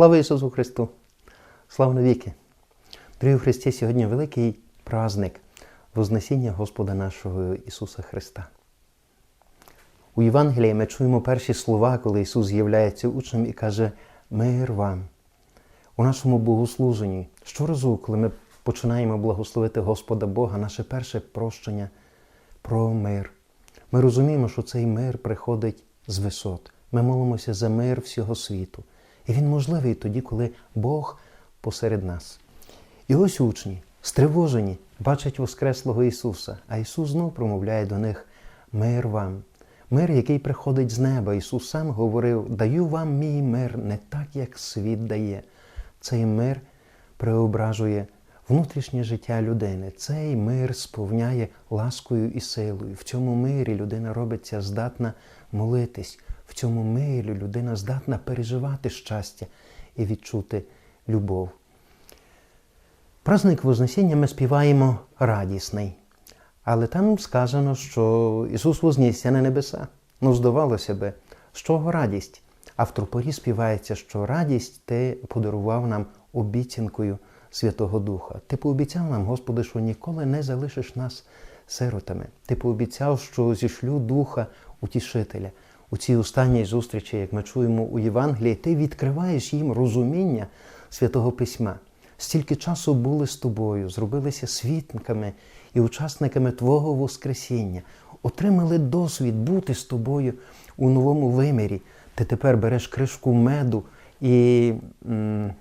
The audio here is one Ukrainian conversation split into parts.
Слава Ісусу Христу! Слава навіки! Дорогі у Христі, сьогодні великий праздник Вознесіння Господа нашого Ісуса Христа. У Євангелії ми чуємо перші слова, коли Ісус з'являється учнем і каже Мир вам. У нашому богослуженні щоразу, коли ми починаємо благословити Господа Бога, наше перше прощення про мир. Ми розуміємо, що цей мир приходить з висот. Ми молимося за мир всього світу. І він можливий тоді, коли Бог посеред нас. І ось учні, стривожені, бачать Воскреслого Ісуса, а Ісус знов промовляє до них мир вам. Мир, який приходить з неба. Ісус сам говорив: даю вам мій мир не так, як світ дає. Цей мир преображує внутрішнє життя людини. Цей мир сповняє ласкою і силою. В цьому мирі людина робиться здатна молитись. В цьому мирі людина здатна переживати щастя і відчути любов. Праздник Вознесіння ми співаємо радісний. Але там сказано, що Ісус вознісся на небеса. Ну, здавалося би, з чого радість? А в тропорі співається, що радість ти подарував нам обіцянкою Святого Духа. Ти пообіцяв нам, Господи, що ніколи не залишиш нас сиротами. Ти пообіцяв, що зішлю Духа Утішителя. У цій останній зустрічі, як ми чуємо у Євангелії, ти відкриваєш їм розуміння Святого Письма. Стільки часу були з тобою, зробилися свідками і учасниками Твого Воскресіння, отримали досвід бути з тобою у новому вимірі. Ти тепер береш кришку меду і м,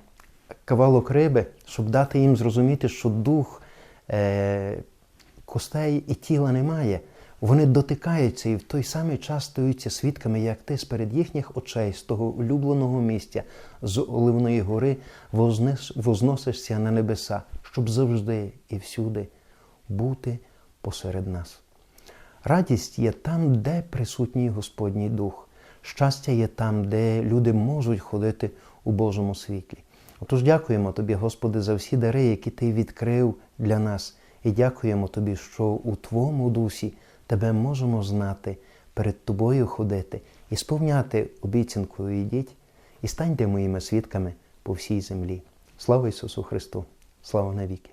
кавалок риби, щоб дати їм зрозуміти, що дух е, костей і тіла немає. Вони дотикаються і в той самий час стаються свідками, як ти сперед їхніх очей, з того улюбленого місця, з Оливної гори, возносишся на небеса, щоб завжди і всюди бути посеред нас. Радість є там, де присутній Господній Дух. Щастя є там, де люди можуть ходити у Божому світлі. Отож, дякуємо Тобі, Господи, за всі дари, які Ти відкрив для нас. І дякуємо Тобі, що у Твоєму дусі Тебе можемо знати, перед Тобою ходити і сповняти обіцянку «Ідіть і станьте моїми свідками по всій землі. Слава Ісусу Христу! Слава навіки!